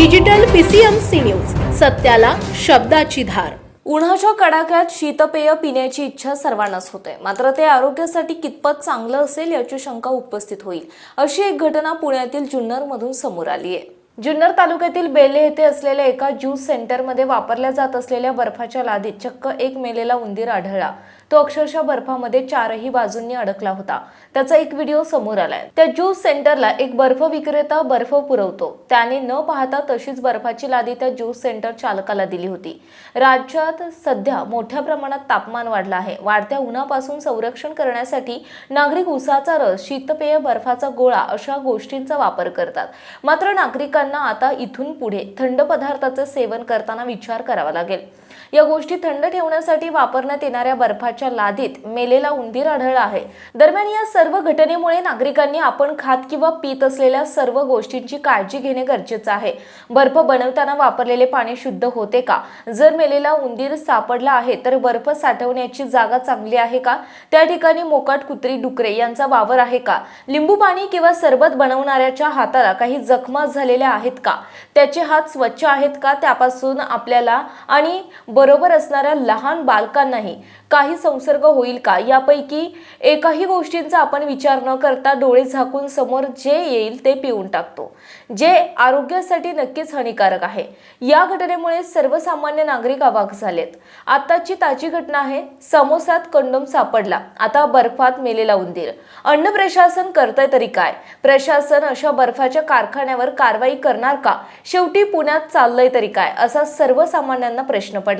Digital PCMC news. सत्याला शब्दाची धार. उन्हाच्या कडाक्यात शीतपेय पिण्याची इच्छा सर्वांनाच होते. मात्र ते आरोग्यासाठी कितपत चांगलं असेल याची शंका उपस्थित होईल. अशी एक घटना पुण्यातील जुन्नरमधून समोर आली आहे जुन्नर तालुक्यातील बेले येथे असलेल्या एका ज्यूस सेंटरमध्ये वापरल्या जात असलेल्या बर्फाच्या लादीत चक्क एक मेलेला उंदीर आढळला. तो अक्षरशः बर्फामध्ये चारही बाजूंनी अडकला होता. त्याचा एक व्हिडिओ समोर आलाय. त्या ज्यूस सेंटरला एक बर्फ विक्रेता बर्फ पुरवतो. त्याने न पाहता तशीच बर्फाची लादी त्या ज्यूस सेंटर चालकाला दिली होती. राज्यात सध्या मोठ्या प्रमाणात तापमान वाढलं आहे. वाढत्या उन्हापासून संरक्षण करण्यासाठी नागरिक उसाचा रस शीतपेय बर्फाचा गोळा अशा गोष्टींचा वापर करतात. मात्र नागरिकांना आता इथून पुढे थंड पदार्थाचे सेवन करताना विचार करावा लागेल. या गोष्टी थंड ठेवण्यासाठी वापरण्यात येणाऱ्या बर्फाच्या लादीत मेलेला उंदीर आढळला आहे. दरम्यान या सर्व घटनेमुळे नागरिकांनी आपण खात किंवा पित असलेल्या सर्व गोष्टींची काळजी घेणे गरजेचं आहे. बर्फ बनवताना वापरलेले पाणी शुद्ध होते का? जर मेलेला उंदीर सापडला आहे तर बर्फ साठवण्याची जागा चांगली आहे का? त्या ठिकाणी मोकाट कुत्री डुकरे यांचा वावर आहे का? लिंबू पाणी किंवा सरबत बनवणाऱ्याच्या हाताला काही जखमा झालेल्या आहेत का? त्याचे हात स्वच्छ आहेत का? त्यापासून आपल्याला आणि बरोबर असणाऱ्या लहान बालकांनाही काही संसर्ग होईल का? यापैकी एकाही गोष्टींचा आपण विचार न करता डोळे झाकून समोर जे येईल ते पिऊन टाकतो जे आरोग्यासाठी नक्कीच हानिकारक आहे. या घटनेमुळे सर्वसामान्य नागरिक अवाक झालेत. आताची ताजी घटना आहे समोसात कंडोम सापडला. आता बर्फात मेलेला उंदीर. अन्न प्रशासन करतंय तरी काय? प्रशासन अशा बर्फाच्या कारखान्यावर कारवाई करणार का? शेवटी पुण्यात चाललंय तरी काय? असा सर्वसामान्यांना प्रश्न पडला.